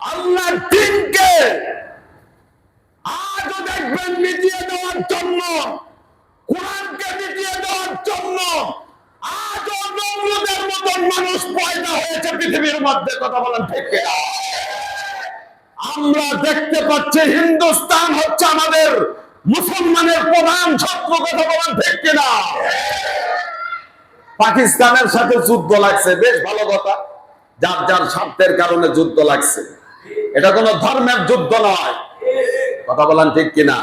আল্লাহর দিনকে আজও দেখবেন মিটিয়ে দেওয়ার জন্য, কোরআনকে মিটিয়ে দেওয়ার জন্য। আজও নমরুদের মতন মানুষ পয়দা হয়েছে পৃথিবীর মধ্যে, কথা বলেন ঠিক আমরা দেখতে পাচ্ছি হিন্দুস্তান হচ্ছে আমাদের মুসলমানের প্রধান শত্রু, কথা বলেন ঠিক কিনা? পাকিস্তানের সাথে যুদ্ধ লাগছে, বেশ ভালো কথা। যার যার স্বার্থের কারণে যুদ্ধ লাগছে। এটা কোনো ধর্মের যুদ্ধ নয়। কথা বলেন ঠিক কিনা?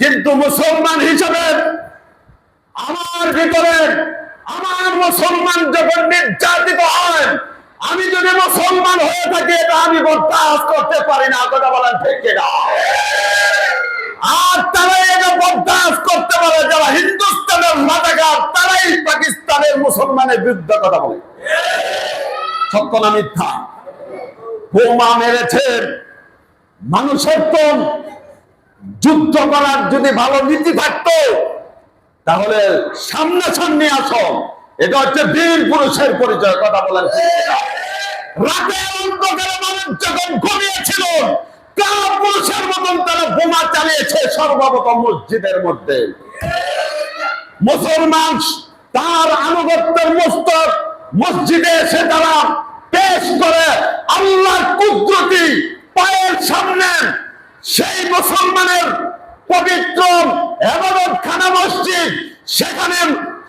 কিন্তু মুসলমান হিসেবে আমার ভিতরে, আমার মুসলমান যখন নির্যাতিত হয়, আমি যদি মুসলমান হয়ে থাকি, এটা আমি বরদাস্ত করতে পারি না। কথা বলেন ঠিক কিনা? আর তারাই এটা বরদাস্ত করতে পারে, যারা হিন্দুস্তানের মাতাকার তারাই পাকিস্তানের মুসলমানের বিরুদ্ধে কথা বলে। সত্য না মিথ্যা? বোমা মেরেছেন মানুষের তো যুদ্ধ করার যদি ভালো নীতি থাকতো, তাহলে সামনাসামনি আসো। এটা হচ্ছে বীর পুরুষের পরিচয়, কথা বলেন। যখন ঘুমিয়েছিল মতন তারা বোমা চালিয়েছে মসজিদের মধ্যে? মুসলমান, তার আনুগত্যের মস্তক মসজিদে এসে তারা পেশ করে আল্লাহর কুদরতি পায়ের সামনে সেই মুসলমানের পবিত্র এবাদত খানা মসজিদ, সেখানে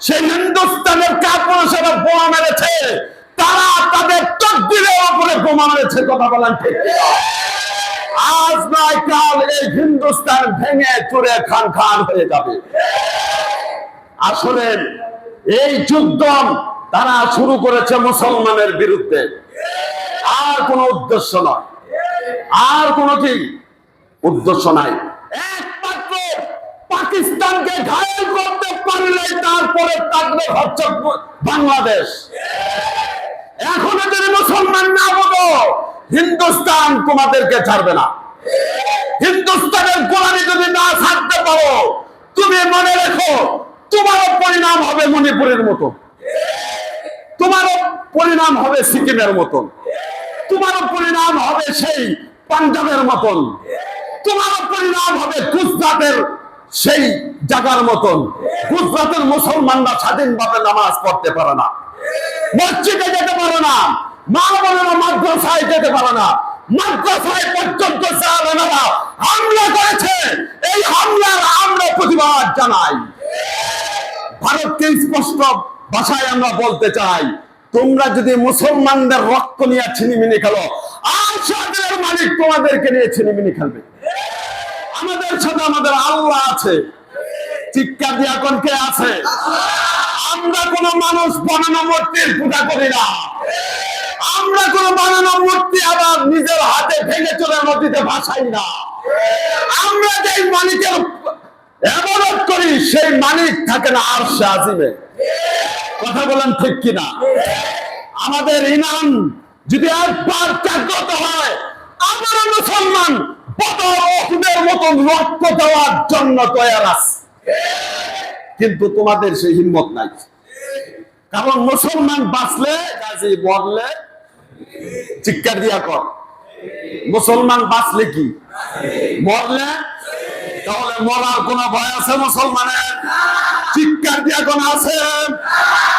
সেই হিন্দুস্তানের কাপুরুষেরা বোমা মেরেছে। তারা তাদের তকদিরের উপরে বোমা মেরেছে, কথা বলেন আজ নয়, কাল এই হিন্দুস্তান ভেঙে চুরে খান খান হয়ে যাবে। আসলে এই যুদ্ধ তারা শুরু করেছে মুসলমানের বিরুদ্ধে। আর কোনো উদ্দেশ্য নয়। আর কোনো কি? উদ্দেশ্য নাই। একমাত্র পাকিস্তানকে ঘায়ল করতে পারলে তারপরে থাকবে হচ্ছে বাংলাদেশ। এখনও যদি মুসলমান না বলো, হিন্দুস্তান তোমাদেরকে ছাড়বে না। হিন্দুস্তানের গোলামি যদি না ছাড়তে পারো, তুমি মনে রেখো, তোমারও পরিণাম হবে মণিপুরের মতো। পরিণাম হবে সিকিমের মতন। তোমারও পরিণাম হবে সেই পাঞ্জাবের মতন। তোমারও পরিণাম হবে গুজরাটের সেই জায়গার মতন। গুজরাটের মুসলমানরা স্বাধীনভাবে নামাজ পড়তে পারে না। মসজিদে যেতে পারে না। মা বোনেরা মাদ্রাসায় যেতে পারে না। মাদ্রাসায় পর্যন্ত চালানারা হামলা করেছে। এই হামলার আমরা প্রতিবাদ জানাই। ভারতকে স্পষ্ট ভাষায় আমরা বলতে চাই তোমরা যদি মুসলমানদের রক্ত নিয়ে ছিনিমিনি খেলো আর মালিক তোমাদেরকে নিয়ে ছিনিমিনি খেলবে। আমাদের সাথে আমাদের আল্লাহ আছে। চিৎকার দিয়ে এখন কে আছে? আমরা কোন মানুষ বানানো মূর্তির পূজা করি না। আমরা কোন বানানো মূর্তি আবার নিজের হাতে ভেঙে চলে নদীতে ভাসাই না। আমরা যে মালিকের এবাদত করি, সেই মালিক থাকে না আর সে আজিমে। কথা বলেন ঠিক কিনা? আমাদের ইনাম যদি একবার জাগ্রত হয়, আমরা মুসলমান বদর মতন রক্ত দেওয়ার জন্য তৈরি আছে। কিন্তু তোমাদের সেই হিম্মত নাই। কারণ মুসলমান বাঁচলে, কাজে মরলে, চিৎকার দিয়া কর। মুসলমান বাঁচলে কি? মরলে তাহলে মরার কোন ভয় আছে মুসলমানের? চিৎকার দিয়া কোন আছে।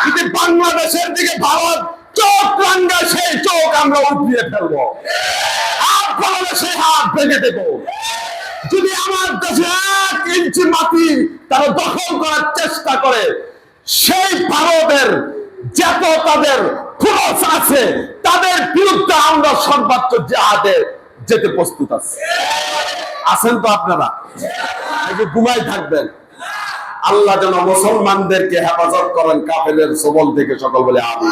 যদি বাংলাদেশের দিকে ভারত চোখ রাঙ্গা সেই চোখ আমরা উঠিয়ে ফেলব। আর ফলে সেই হাত ভেঙে দেবো। যদি আমার দেশে এক ইঞ্চি মাটি তারা দখল করার চেষ্টা করে, সেই ভারতের যত তাদের খরচ আছে, তাদের বিরুদ্ধে আমরা সর্বোচ্চ জাহাদে যেতে প্রস্তুত আছি। আছেন তো আপনারা? ঘুমাই থাকবেন। আল্লাহ যেন মুসলমানদেরকে হেফাজত করেন, কাফেলের সবল থেকে সকল বলে আমি